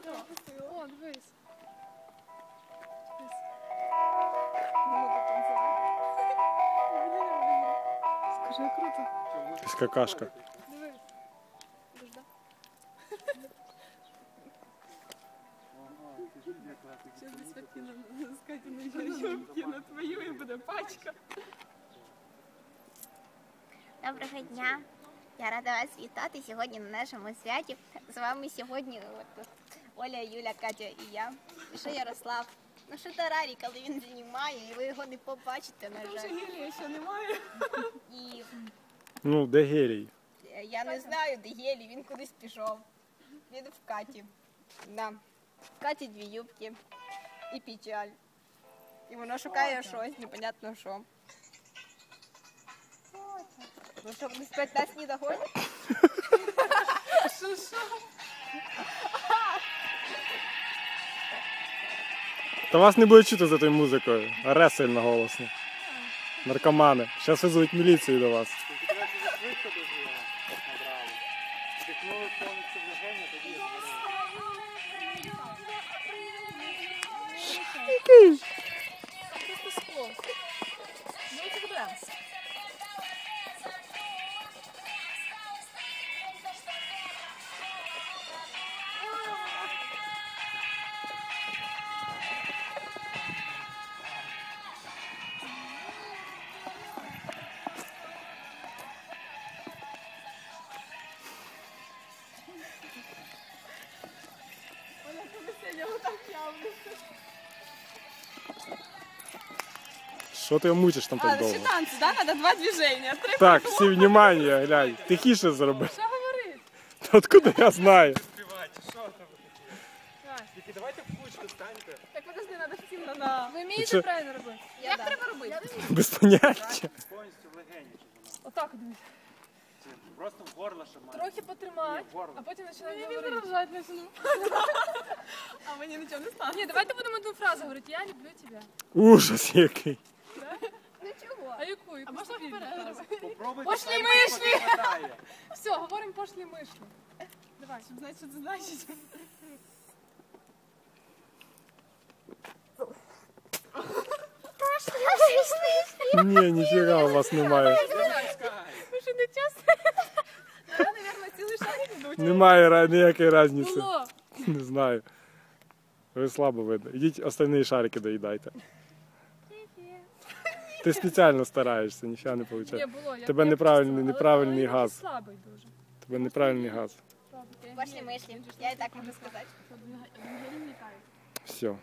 там. О, дивись. Скажи, круто. Якась какашка. Дивись. Дожда. Сейчас десь Фатіна з Катіною юбки на твою і буде пачка. Доброго дня! Я рада вас вітати сьогодні на нашому святі. З вами сьогодні от, Оля, Юля, Катя і я. І ще Ярослав. Ну що Тарарі, коли він знімає, і ви його не побачите, на жаль. гелія ще немає. І Ну, де гелій? е, я не знаю, де Єлі, він кудись пішов. Він в Каті. Да. В Каті дві юбки і печаль. І вона шукає щось, непонятно що. Ну що, без 15 не доходить? Що, що? Та вас не буде чути за тою музикою. Аре сильно голосно. Наркомани. Зараз везуть міліцію до вас. Вдихнули повністю движення, тоді я коли сидя, отак явно. Що ти його мучиш там А, так ну довго? ще танці, да? Надо два движения. Три. Так, всі внимание, глянь. Тихіше зроби. Що говорить? Та Откуда я знаю? Співайте, що там ви хотіли? Давай. Тільки давайте в кучку станьте. Так подожди, надо втімно на... Ви Це- вмієте правильно робити? Як треба робити? Без поняття. Повністю в легені, щоб воно. Отак дивись. Це Просто в горло, щоб має. Трохи потримати, Ні, в горло. а потім починати говорити. Мені не почну. А мені нічого не стане. Ні, давайте будемо одну фразу говорити. Я люблю тебе. Ужас який. Ну чого? А яку? А можна попередити? Попробуйте. Пошлі хай мишлі! Все, говоримо пошлі мишлі. Давай, щоб знати, що це значить. Ні, ніфіга у вас немає. Не часто? Я, мабуть, цілий шарик йдуть. Немає ніякої різниці. Було. Не знаю. Ви слабо видно. Ідіть остальні шарики доїдайте. Ти спеціально стараєшся, ніфіга не виходить. Тебе неправильний- неправильний газ. слабий дуже. Тебе неправильний газ. Пошлі мишлі. Я і так можу сказати. Все.